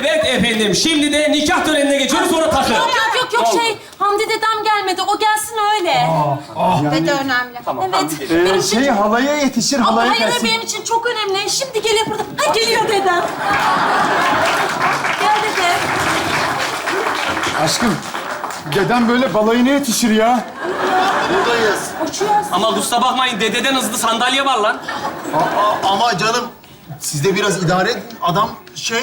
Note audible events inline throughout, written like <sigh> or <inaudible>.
Evet efendim. Şimdi de nikah törenine geçiyoruz sonra takı. Yok yok yok yok şey Hamdi dedem gelmedi. O gelsin öyle. Dede önemli. Evet. Ee, benim için şey halaya yetişir, Ama halaya hayır gelsin. benim için çok önemli. Şimdi geliyor burada. Ha geliyor dedem. Gel dede. Aşkım, dedem böyle balayına yetişir ya. Buradayız. Uçuyoruz. Ama kusura bakmayın dededen hızlı sandalye var lan. Aa, ama canım siz de biraz idare edin. Adam şey...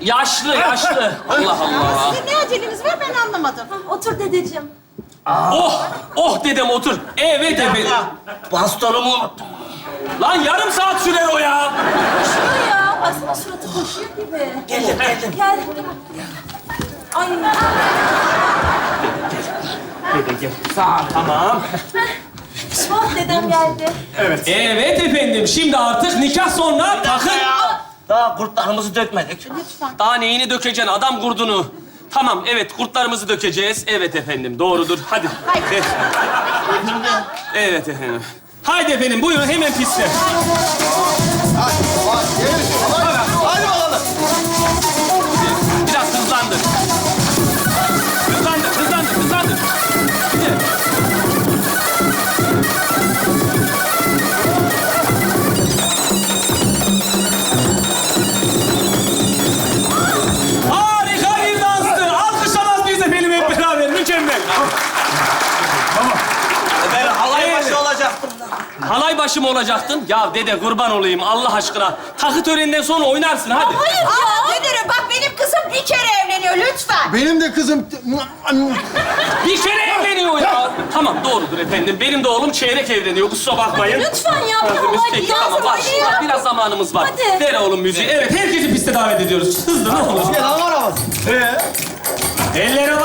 Yaşlı yaşlı. Allah Allah. Sizin ne aceleniz var ben anlamadım. Otur dedeciğim. Oh oh dedem otur. Evet efendim. Bastonumu unuttum. Lan yarım saat sürer o ya. Koşuyor ya. Baksana suratı koşuyor gibi. Geldim, geldim. Gel. Ay. Tamam. Oh dedem geldi. Evet efendim. Şimdi artık nikah sonra takı. Daha kurtlarımızı dökmedik. Daha neyini dökeceksin adam kurdunu. Tamam evet kurtlarımızı dökeceğiz. Evet efendim doğrudur. Hadi. Evet. Evet efendim. Haydi efendim buyurun hemen piste. Hadi, hadi. Hadi, hadi bakalım. Halay başı mı olacaktın? Ya dede kurban olayım Allah aşkına. Takı töreninden sonra oynarsın hadi. Hayır ya. Dede bak benim kızım bir kere evleniyor lütfen. Benim de kızım... Bir kere evleniyor ya. Tamam doğrudur efendim. Benim de oğlum çeyrek evleniyor. Kusura bakmayın. Lütfen ya. Bir halay peki, lazım. tamam, var. Ya. Biraz zamanımız var. Hadi. Ver oğlum müziği. Evet, herkesi piste davet ediyoruz. Hızlı ne olur. Gel aman aman. Eller havaya.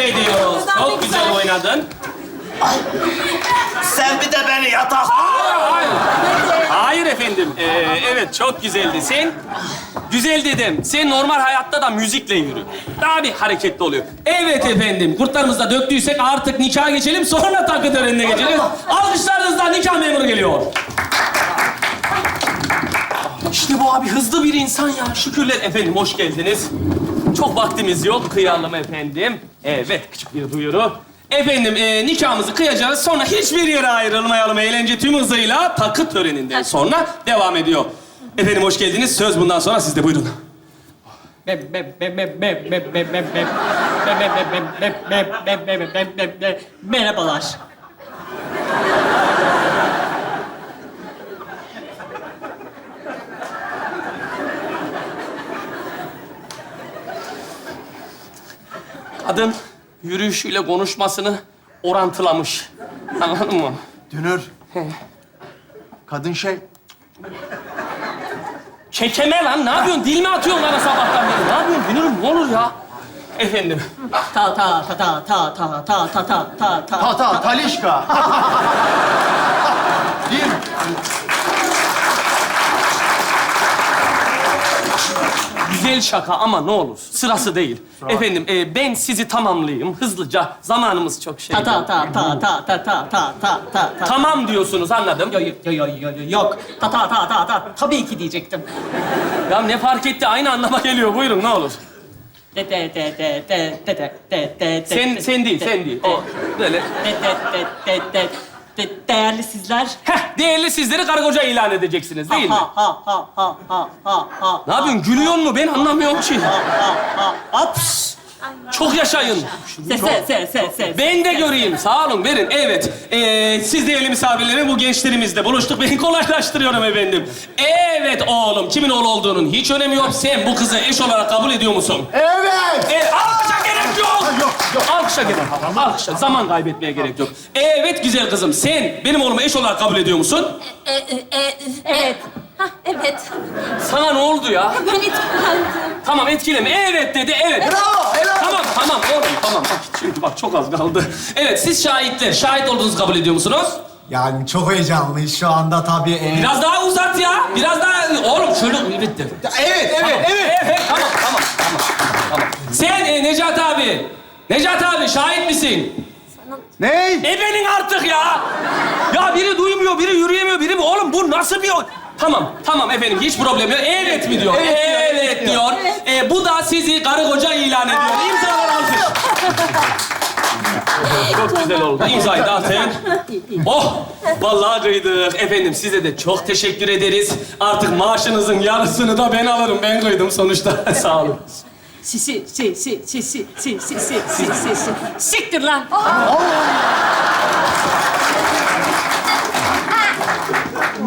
Teşekkür ediyoruz. Çok güzel güzel. oynadın. Sen bir de beni yatak. Hayır. Hayır efendim. Ee, evet çok güzeldi. Sen güzel dedim. Sen normal hayatta da müzikle yürü. Daha bir hareketli oluyor. Evet efendim. Kurtlarımızı da döktüysek artık nikaha geçelim. Sonra takı törenine geçelim. Alkışlarınızla nikah memuru geliyor. İşte bu abi hızlı bir insan ya. Şükürler efendim hoş geldiniz. Çok vaktimiz yok. Kıyalım efendim. Evet küçük bir duyuru. Efendim e, nikahımızı kıyacağız. Sonra hiçbir yere ayrılmayalım. Eğlence tüm hızıyla takı töreninden sonra devam ediyor. Efendim hoş geldiniz. Söz bundan sonra sizde buyurun. Merhabalar. Kadın yürüyüşüyle konuşmasını orantılamış. Anladın mı? Dünür. Kadın şey... Kekeme lan. Ne yapıyorsun? Dil mi atıyorsun bana sabahtan beri? Ne yapıyorsun? Dünürüm ne olur ya? Efendim. Ta ta ta ta ta ta ta ta ta ta ta Ta ta, talişka. Bir... Güzel şaka ama ne olur. Sırası değil. Efendim e, ben sizi tamamlayayım hızlıca. Zamanımız çok şey. ta ta ta ta ta ta ta ta ta ta ta Tamam diyorsunuz anladım. Yo yo yo yo yo yo yok. Ta ta ta ta ta tabii ki diyecektim. Ya ne fark etti? Aynı anlama geliyor. Buyurun ne olur. De de de de de de de de de de Sen sen değil, sen değil. O böyle de de de de de De- değerli sizler. Heh, değerli sizleri karı koca ilan edeceksiniz değil mi? Ha ha ha ha ha ha ha. Ne yapıyorsun? Gülüyor mu? Ben anlamıyorum ki. Aps. Çok yaşayın. Se se se se se. Ben de göreyim. Sağ olun, verin. Evet. Ee, siz değerli misafirlerim bu gençlerimizle buluştuk. Ben <laughs> kolaylaştırıyorum efendim. Evet oğlum. Kimin oğlu olduğunun hiç önemi yok. Sen bu kızı eş olarak kabul ediyor musun? Evet. Evet, alkışa gerek yok. Yok, yok. Alkışa gerek yok. Alkışa. Zaman kaybetmeye gerek yok. Evet güzel kızım. Sen benim oğlumu eş olarak kabul ediyor musun? E, e, e, evet. Hah, evet. Sana ne oldu ya? <laughs> Ben etkilendim. Tamam etkileme. Evet dedi, evet. Bravo. Tamam, tamam oğlum, tamam. Bak, şimdi bak çok az kaldı. Evet, siz şahitler. Şahit olduğunuzu kabul ediyor musunuz? Yani çok heyecanlıyız şu anda tabii. e, Biraz daha uzat ya. Biraz daha... Oğlum şöyle... Evet de. Evet, evet, evet. Evet, tamam, tamam, tamam, tamam. Sen e, Necat abi. Necat abi şahit misin? Ney? Ebenin artık ya. Ya biri duymuyor, biri yürüyemiyor, biri... Oğlum bu nasıl bir... Tamam, tamam efendim hiç problem yok. Evet mi diyor? Evet, diyor. E, bu da sizi karı koca ilan ediyor. İmzalar alkış. çok güzel oldu. İmzayı da atın. Oh! Vallahi kıydık. Efendim size de çok teşekkür ederiz. Artık maaşınızın yarısını da ben alırım. Ben kıydım sonuçta. Sağ olun. Si, si, si, si, si, si, si, si, si, si, si, si. Siktir lan.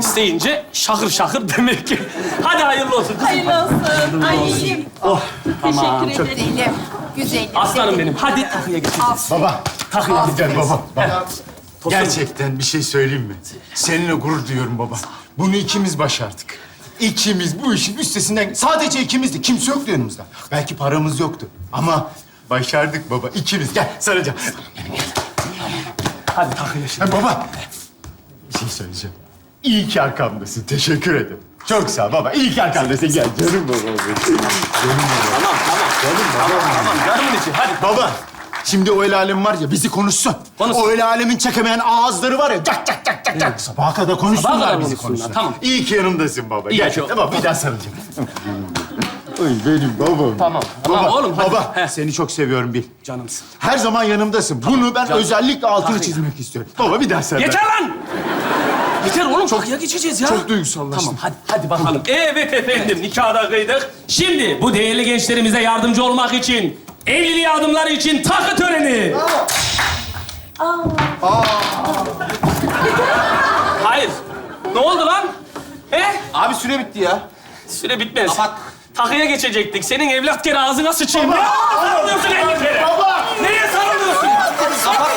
İsteyince şakır şakır demek ki. <laughs> Hadi hayırlı olsun. kızım. Hayırlı olsun. Ay, Tamam, teşekkür ederim. Güzelim. Aslanım benim. Hadi takıya geçeceğiz. Baba. Takıya Gel baba. baba. Tosun. Gerçekten bir şey söyleyeyim mi? Seninle gurur duyuyorum baba. Bunu ikimiz başardık. İkimiz bu işin üstesinden... Sadece ikimizdi. Kimse yoktu yanımızda. Belki paramız yoktu. Ama başardık baba. İkimiz. Gel saracağım. Hadi takıya şimdi. Ha, baba. Bir şey söyleyeceğim. İyi ki arkamdasın. Teşekkür ederim. Çok sağ ol baba. İyi ki arkamdasın. Gel canım baba. Tamam, tamam. Tamam, tamam. Canımın içi. Hadi. Baba. Şimdi o el alem var ya bizi konuşsun. Konuşsun. O el alemin çekemeyen ağızları var ya cak cak cak cak cak. Sabaha kadar konuşsunlar Sabaha kadar bizi konuşsunlar, tamam. İyi ki yanımdasın baba. İyi Gel. ki. Tamam bir daha sarılacağım. Oy benim babam. Tamam, tamam Baba, oğlum, hadi. Baba Heh. seni çok seviyorum bil. Canımsın. Her zaman yanımdasın. Bunu ben canım. özellikle altını Takı. çizmek istiyorum. Baba bir daha sarıl. Yeter lan! Yeter oğlum, takıya geçeceğiz ya. Çok duygusallaştım. Tamam, hadi, hadi bakalım. Evet efendim, nikahı da kıydık. Şimdi bu değerli gençlerimize yardımcı olmak için, evliliğe adımları için takı töreni. Hayır. Ne oldu lan? He? Abi süre bitti ya. Süre bitmez. Kapat. Takıya geçecektik. Senin evlat gene ağzına sıçayım. Ne sarılıyorsun elli kere? Baba! Neye sarılıyorsun? Kapat.